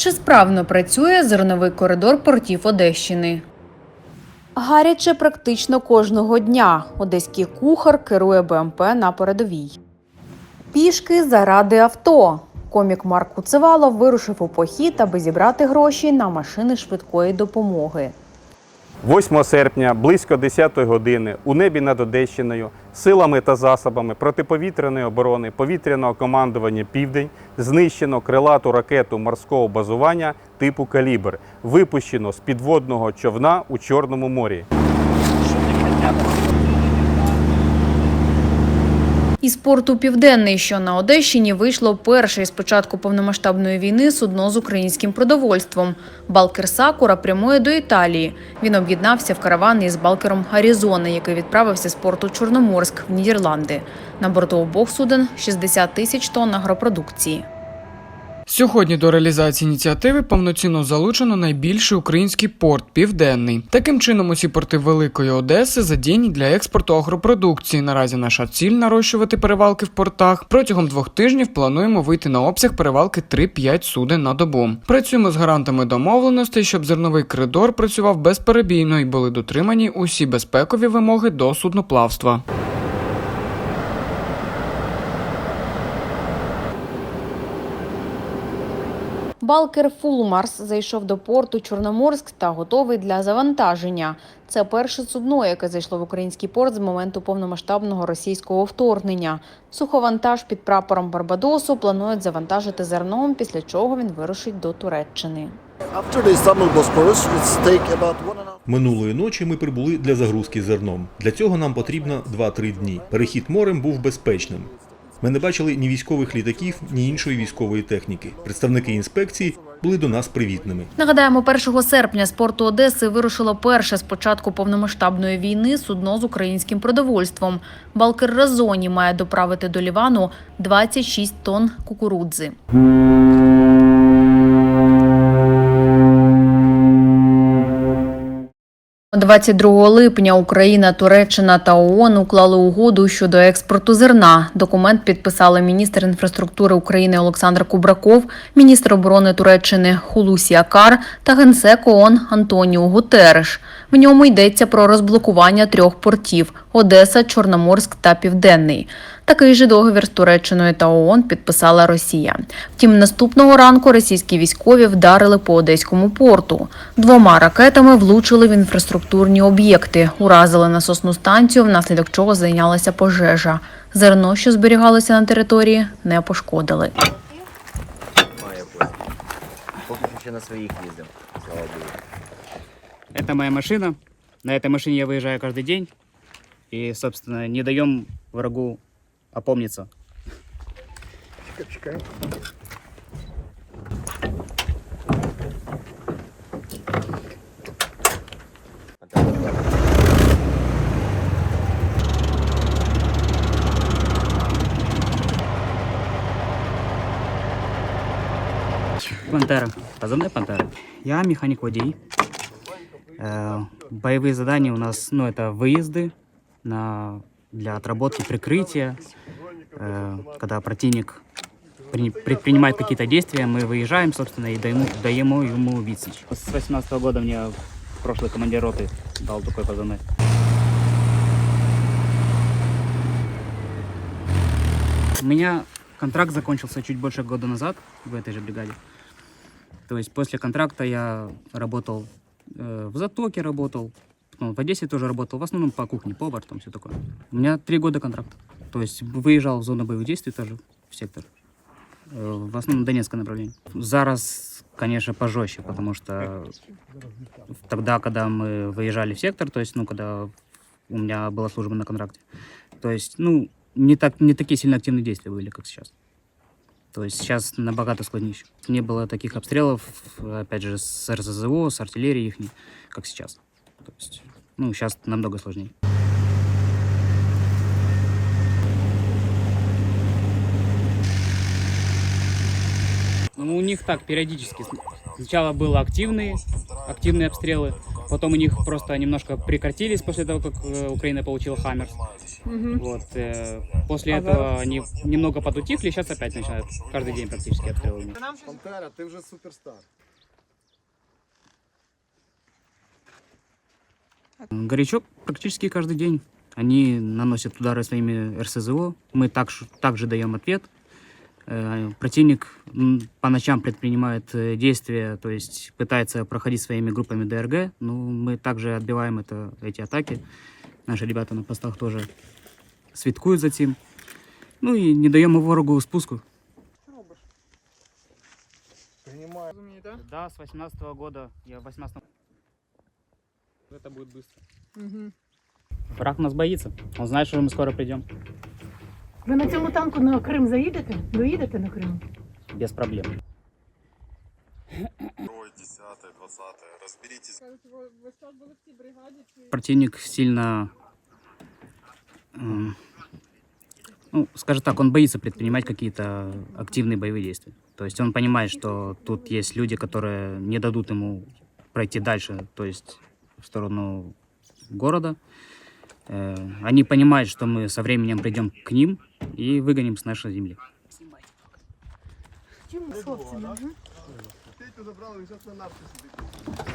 Чи справно працює зерновий коридор портів Одещини? Гаряче практично кожного дня. Одеський кухар керує БМП на передовій. Пішки заради авто. Комік Марк Куцевалов вирушив у похід, аби зібрати гроші на машини швидкої допомоги. 8 серпня близько 10 години у небі над Одещиною силами та засобами протиповітряної оборони повітряного командування Південь знищено крилату ракету морського базування типу Калібр, випущено з підводного човна у Чорному морі. Із порту Південний, що на Одещині, вийшло перше із початку повномасштабної війни судно з українським продовольством. Балкер Сакура прямує до Італії. Він об'єднався в караван із балкером Аризони, який відправився з порту Чорноморськ в Нідерланди. На борту обох суден 60 тисяч тонн агропродукції. Сьогодні до реалізації ініціативи повноцінно залучено найбільший український порт Південний. Таким чином, усі порти Великої Одеси задіяні для експорту агропродукції. Наразі наша ціль нарощувати перевалки в портах. Протягом двох тижнів плануємо вийти на обсяг перевалки 3-5 суден на добу. Працюємо з гарантами домовленостей, щоб зерновий коридор працював безперебійно і були дотримані усі безпекові вимоги до судноплавства. Балкер Фулмарс зайшов до порту Чорноморськ та готовий для завантаження. Це перше судно, яке зайшло в український порт з моменту повномасштабного російського вторгнення. Суховантаж під прапором Барбадосу планують завантажити зерном, після чого він вирушить до Туреччини. Минулої ночі ми прибули для загрузки зерном. Для цього нам потрібно 2-3 дні. Перехід морем був безпечним. Ми не бачили ні військових літаків, ні іншої військової техніки. Представники інспекції були до нас привітними. Нагадаємо, 1 серпня з порту Одеси вирушило перше з початку повномасштабної війни судно з українським продовольством. Балкер Разоні має доправити до Лівану 26 тонн кукурудзи. – 22 липня Україна, Туреччина та ООН уклали угоду щодо експорту зерна. Документ підписали міністр інфраструктури України Олександр Кубраков, міністр оборони Туреччини Хулусі Акар та генсек ООН Антоніо Гутереш. В ньому йдеться про розблокування трьох портів – Одеса, Чорноморськ та Південний. Такий же договір з Туреччиною та ООН підписала Росія. Втім, наступного ранку російські військові вдарили по одеському порту. Двома ракетами влучили в інфраструктурні об'єкти, уразили насосну станцію, внаслідок чого зайнялася пожежа. Зерно, що зберігалося на території, не пошкодили. Має потім. Поки що ще на своїх їздимо, слава Богу. Это моя машина. На этой машине я выезжаю каждый день. И, собственно, не даем врагу опомниться. Пантера. Позывная Пантера. Я механик-водей. Э, Боевые задания у нас, ну, это выезды на, для отработки прикрытия. Э, Когда противник при- предпринимает какие-то действия, мы выезжаем, собственно, и даем, даем ему вицич. С 18 года мне прошлый командир роты дал такой позывной. У меня контракт закончился чуть больше года назад в этой же бригаде. То есть после контракта я работал э, в Затоке, работал, потом в Одессе тоже работал, в основном по кухне, повар, там все такое. У меня три года контракта. То есть выезжал в зону боевых действий тоже, в сектор. Э, в основном Донецкое направление. Зараз, конечно, пожестче, потому что тогда, когда мы выезжали в сектор, то есть, ну, когда у меня была служба на контракте, то есть, ну, не, так, не такие сильно активные действия были, как сейчас. То есть сейчас набагато сложнее. Не было таких обстрелов, опять же, с РЗЗО, с артиллерии их, как сейчас. То есть, ну, сейчас намного сложнее. Ну, них так периодически. Сначала были активные, активные обстрелы, потом у них просто немножко прекратились после того, как э, Украина получила Хаммерс. Вот, э, после этого они немного подутихли, сейчас опять начинают каждый день практически обстрелы. у них. Пантера, ти вже суперстар. Горячо практически каждый день. Они наносят удары своими РСЗО. Мы также, также даем ответ. Э, Противник по ночам предпринимает э, действия, то есть пытается проходить своими группами ДРГ. Но мы также отбиваем это, эти атаки. Наши ребята на постах тоже святкуют за этим. Ну и не даем и ворогу спуску. Да, с 18 года. Я в 18 Это будет быстро. Враг нас боится. Он знает, что мы скоро придем. Ви на цьому танку на Крим заїдете? Доїдете на Крим? Без проблем. Противник сильно, ну, скажем так, он боится предпринимать какие-то активные боевые действия. То есть он понимает, что тут есть люди, которые не дадут ему пройти дальше, то есть в сторону города. Э, они понимают, что мы со временем придем к ним и выгоним с нашей земли. Чему собственно? Ты это забрал, сейчас на нафту сидит.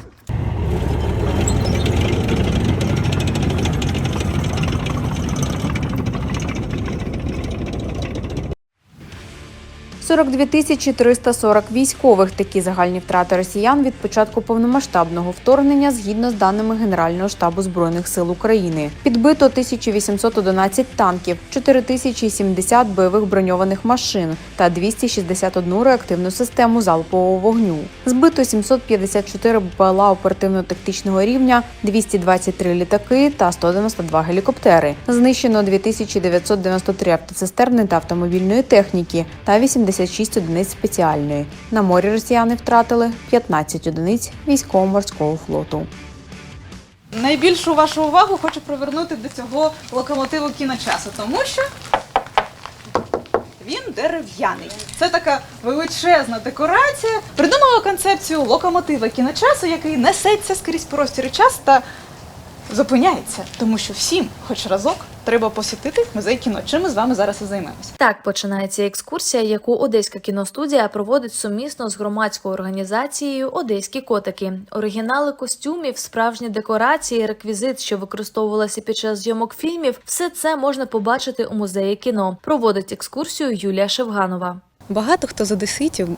42 тисячі 340 військових. Такі загальні втрати росіян від початку повномасштабного вторгнення згідно з даними Генерального штабу збройних сил України. Підбито 1811 танків, 4070 бойових броньованих машин та 261 реактивну систему залпового вогню. Збито 754 БПЛА оперативно-тактичного рівня, 223 літаки та 192 гелікоптери. Знищено 2993 автоцистерни та автомобільної техніки та 86 одиниць спеціальної. На морі росіяни втратили 15 одиниць військово-морського флоту. Найбільшу вашу увагу хочу привернути до цього локомотиву кіночасу, тому що він дерев'яний. Це така величезна декорація. Придумала концепцію локомотива кіночасу, який несеться скрізь простір і час та зупиняється, тому що всім, хоч разок, треба посітити музей кіно. Чим ми з вами зараз і займемося. Так починається екскурсія, яку Одеська кіностудія проводить сумісно з громадською організацією Одеські котики. Оригінали костюмів, справжні декорації, реквізит, що використовувалися під час зйомок фільмів, все це можна побачити у музеї кіно. Проводить екскурсію Юлія Шевганова. Багато хто з одеситів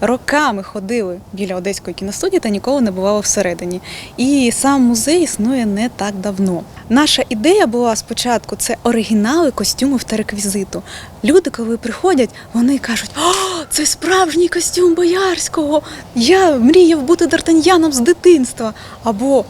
роками ходили біля одеської кіностудії та ніколи не бувало всередині. І сам музей існує не так давно. Наша ідея була спочатку це оригінали костюмів та реквізиту. Люди, коли приходять, вони кажуть: О, це справжній костюм боярського! Я мріяв бути дартаньяном з дитинства. Або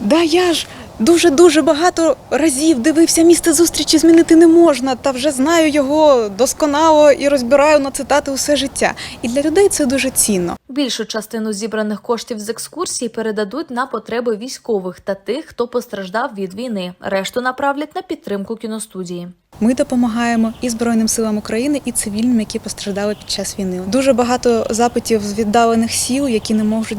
Да я ж дуже дуже багато разів дивився місце зустрічі змінити не можна, та вже знаю його досконало і розбираю на цитати усе життя. І для людей це дуже цінно. Більшу частину зібраних коштів з екскурсії передадуть на потреби військових та тих, хто постраждав від війни. Решту направлять на підтримку кіностудії. Ми допомагаємо і Збройним силам України, і цивільним, які постраждали під час війни. Дуже багато запитів з віддалених сіл, які не можуть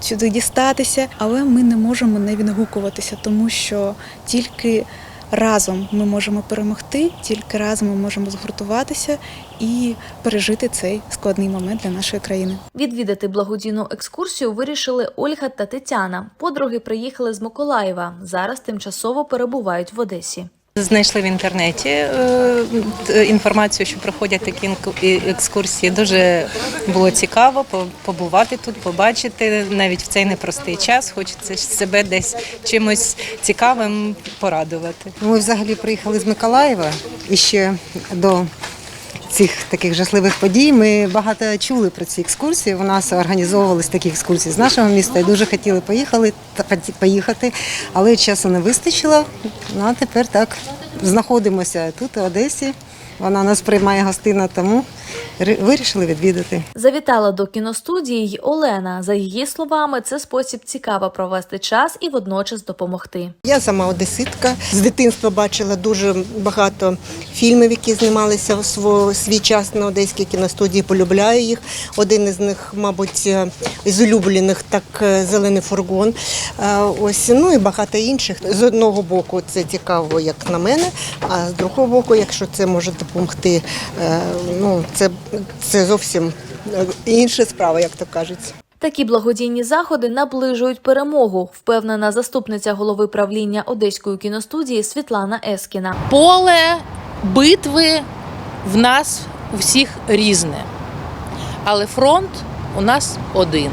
сюди дістатися, але ми не можемо не відгукуватися, тому що тільки разом ми можемо перемогти, тільки разом ми можемо згуртуватися і пережити цей складний момент для нашої країни. Відвідати благодійну екскурсію вирішили Ольга та Тетяна. Подруги приїхали з Миколаєва. Зараз тимчасово перебувають в Одесі. Знайшли в інтернеті е, інформацію, що проходять такі екскурсії. Дуже було цікаво побувати тут, побачити навіть в цей непростий час. Хочеться себе десь чимось цікавим порадувати. Ми взагалі приїхали з Миколаєва і ще до цих таких жахливих подій. Ми багато чули про ці екскурсії. У нас організовувалися такі екскурсії з нашого міста і дуже хотіли поїхали, поїхати, але часу не вистачило. Ну а тепер так знаходимося тут, у Одесі. Вона нас приймає гостинно, тому вирішили відвідати. Завітала до кіностудії й Олена. За її словами, це спосіб цікаво провести час і водночас допомогти. Я сама одеситка. З дитинства бачила дуже багато фільмів, які знімалися в свій час на одеській кіностудії. Полюбляю їх. Один із них, мабуть, е, з улюблених так е, зелений фургон. Е, Ось ну і багато інших. З одного боку це цікаво, як на мене, а з другого боку, якщо це може допомогти, е, ну це, це зовсім е, інша справа, як то кажуть. Такі благодійні заходи наближують перемогу, впевнена заступниця голови правління Одеської кіностудії Світлана Ескіна. Поле битви в нас у всіх різне, але фронт у нас один.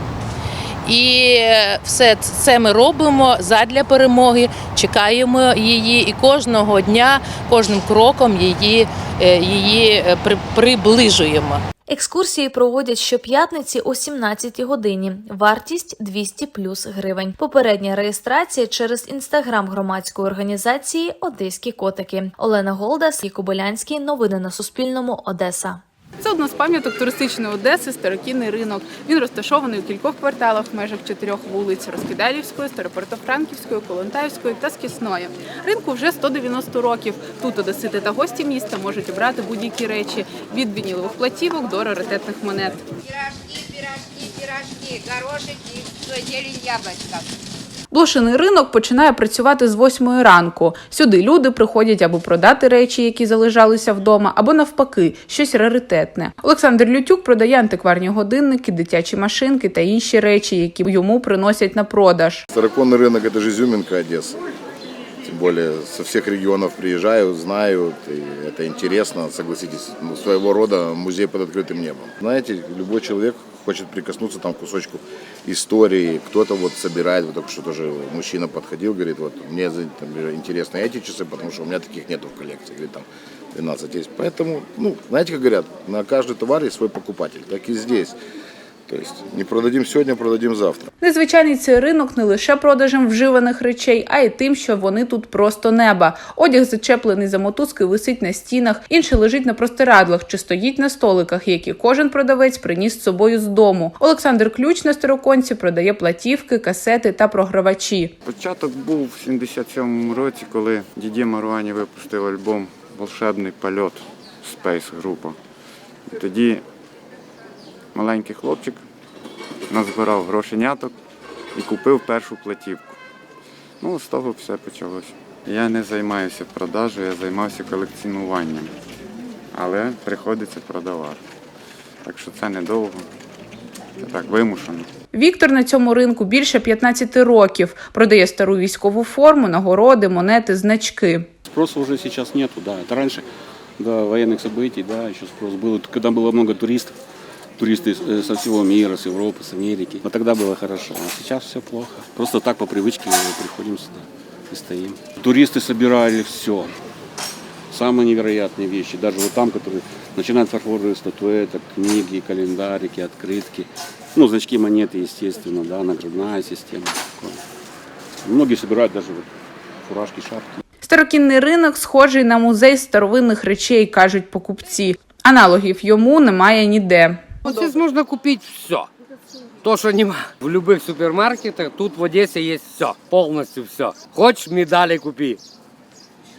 І все це ми робимо задля перемоги, чекаємо її, і кожного дня, кожним кроком її, е, її е, приближуємо. Екскурсії проводять щоп'ятниці о 17 годині. Вартість 200 плюс гривень. Попередня реєстрація через інстаграм громадської організації Одеські котики. Олена Голда, Сій Кобилянський. Новини на Суспільному. Одеса. Це одна з пам'яток туристичної Одеси, старокінний ринок. Він розташований у кількох кварталах в межах чотирьох вулиць Розкидалівської, Старопортофранківської, Колонтаївської та Скісної. Ринку вже 190 років. Тут одесити та гості міста можуть обрати будь-які речі від вінілових платівок до раритетних монет. Пирожки, пирожки, пирожки, горошики, зелень, яблочко. Блошиний ринок починає працювати з 8 ранку. Сюди люди приходять або продати речі, які залишалися вдома, або навпаки, щось раритетне. Олександр Лютюк продає антикварні годинники, дитячі машинки та інші речі, які йому приносять на продаж. Староконный рынок – это же изюминка Одессы. Тем более со всех регионов приезжают, знают, и это интересно, согласитесь. Ну, своего рода музей под открытым небом. Знаете, любой человек хочет прикоснуться там к кусочку истории. Кто-то вот собирает, вот только что тоже мужчина подходил, говорит, вот мне за- там, интересны эти часы, потому что у меня таких нету в коллекции. Говорит, там 12 есть. Поэтому, ну, знаете, как говорят, на каждый товар есть свой покупатель. Так и здесь. То есть не продадим сегодня, продадим завтра. Незвичайний цей ринок не лише продажем вживаних речей, а й тим, що вони тут просто неба. Одяг зачеплений за мотузки висить на стінах, інший лежить на простирадлах чи стоїть на столиках, які кожен продавець приніс з собою з дому. Олександр Ключ на староконці продає платівки, касети та програвачі. Початок був в 77-му році, коли Діді Маруані випустив альбом Волшебний польот Space група. Тоді маленький хлопчик назбирав грошеняток і купив першу платівку. Ну, з того все почалося. Я не займаюся продажею, я займався колекціонуванням, але приходиться продавати. Так що це недовго, це так вимушено. Віктор на цьому ринку більше 15 років. Продає стару військову форму, нагороди, монети, значки. Спроса уже сейчас нету, да. Это раньше, до военных событий, да, еще спрос был. Это Когда было много туристов, туристы э, со всего мира, с Европы, с Америки. Вот тогда было хорошо, а сейчас все плохо. Просто так по привычке приходим сюда и стоим. Туристы собирали все. Самые невероятные вещи. Даже вот там, которые начинают фарфоровые статуэток, книги, календарики, открытки. Ну, значки, монеты, естественно, да, наградная система. такое. Многие собирают даже вот фуражки, шапки. Старокінний ринок схожий на музей старовинних речей, кажуть покупці. Аналогів йому немає ніде. Здесь можно купить все. То, что нема в любых супермаркетах, тут в Одессе есть все, полностью все. Хочешь, медали купи.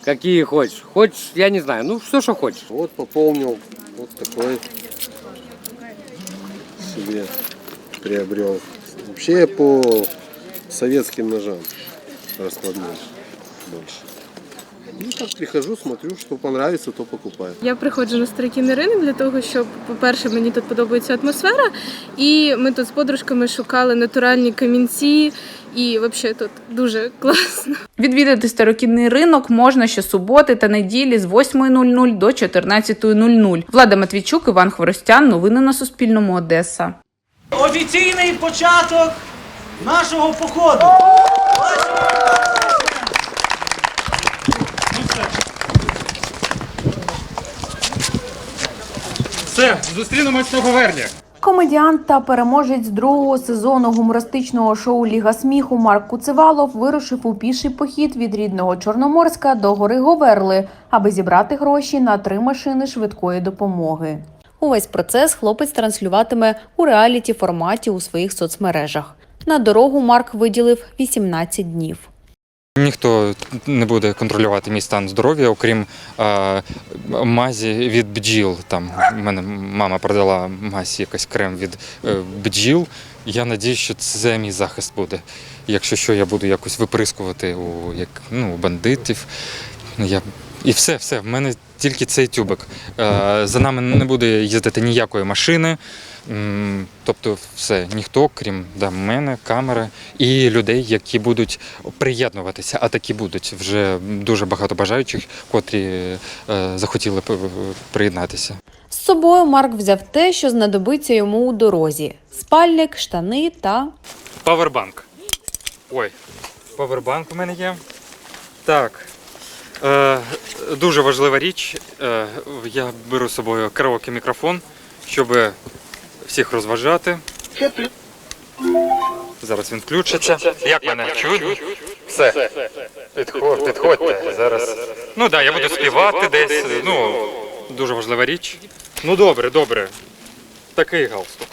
Какие хочешь. Хочешь, я не знаю, ну все, что хочешь. Вот пополнил вот такой себе приобрел. Вообще по советским ножам раскладной больше. Ну так прихожу, смотрю, что понравится, то покупаю. Я приходжу на старокінний ринок для того, щоб, по-перше, мені тут подобається атмосфера, і ми тут з подружками шукали натуральні камінці, і взагалі тут дуже класно. Відвідати старокінний ринок можна щосуботи та неділі з 8.00 до 14.00. Влада Матвійчук, Іван Хворостян. Новини на Суспільному. Одеса. Офіційний початок нашого походу. Все, зустрінемось на повернях. Комедіант та переможець другого сезону гумористичного шоу Ліга сміху Марк Куцевалов вирушив у піший похід від рідного Чорноморська до гори Говерли, аби зібрати гроші на три машини швидкої допомоги. Увесь процес хлопець транслюватиме у реаліті форматі у своїх соцмережах. На дорогу Марк виділив 18 днів. Ніхто не буде контролювати мій стан здоров'я, окрім е, мазі від бджіл. Там мене мама продала мазь якийсь крем від е, бджіл. Я надію, що це мій захист буде. Якщо що, я буду якось виприскувати у як ну, у бандитів. Ну, Я... І все, все. В мене тільки цей тюбик. Е, за нами не буде їздити ніякої машини. Тобто, все, ніхто, крім да, мене, камери і людей, які будуть приєднуватися, а такі будуть вже дуже багато бажаючих, котрі е, захотіли приєднатися. З собою Марк взяв те, що знадобиться йому у дорозі: спальник, штани та Павербанк. Ой, павербанк у мене є. Так. Е, дуже важлива річ. Е, я беру з собою караоке мікрофон, щоб всіх розважати. Зараз він включиться. Як мене чудно? Все. Підходь, підходьте. Зараз. Ну так, да, я буду співати десь. Ну, дуже важлива річ. Ну добре, добре. Такий галстук.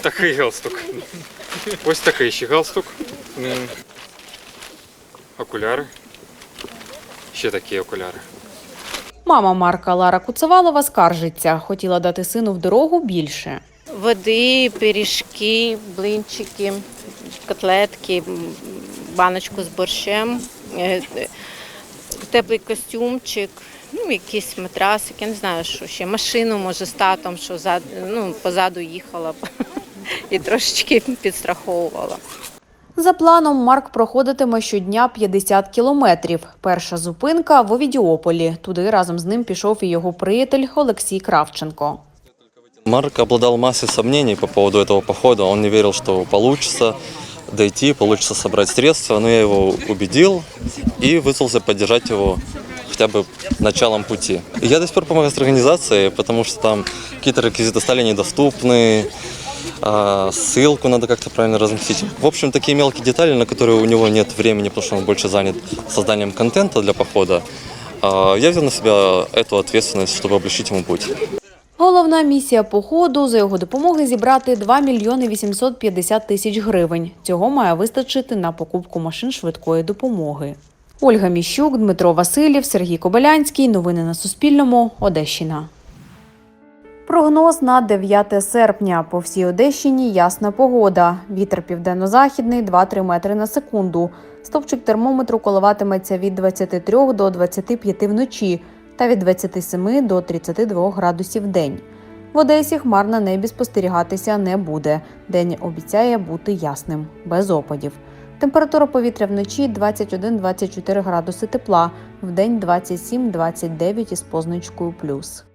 Такий галстук. Ось такий ще галстук. Окуляри. Ще такі окуляри. Мама Марка Лара Куцевалова скаржиться, хотіла дати сину в дорогу більше. Води, пиріжки, блинчики, котлетки, баночку з борщем, е, е, теплий костюмчик, ну, якийсь матрасик, я не знаю, що ще. Машину, може, з татом, що ну, позаду їхала і трошечки підстраховувала. За планом, Марк проходитиме щодня 50 кілометрів. Перша зупинка в Овідіополі. Туди разом з ним пішов і його приятель Олексій Кравченко. Марк обладал массой сомнений по поводу этого похода. Он не верил, что получится дойти, получится собрать средства, но я его убедил и вызвался поддержать его хотя бы началом пути. И я до сих пор помогаю с организацией, потому что там какие-то реквизиты стали недоступны, а, ссылку надо как-то правильно разместить. В общем, такие мелкие детали, на которые у него нет времени, потому что он больше занят созданием контента для похода. А, Я взял на себя эту ответственность, чтобы облегчить ему путь. Головна місія походу за його допомоги зібрати 2 мільйони 850 тисяч гривень. Цього має вистачити на покупку машин швидкої допомоги. Ольга Міщук, Дмитро Васильєв, Сергій Кобилянський. Новини на Суспільному. Одещина. Прогноз на 9 серпня. По всій Одещині ясна погода. Вітер південно-західний 2-3 метри на секунду. Стовпчик термометру коливатиметься від 23 до 25 вночі та від 27 до 32 градусів в день. В Одесі хмар на небі спостерігатися не буде. День обіцяє бути ясним, без опадів. Температура повітря вночі 21-24 градуси тепла, вдень 27-29 із позначкою плюс.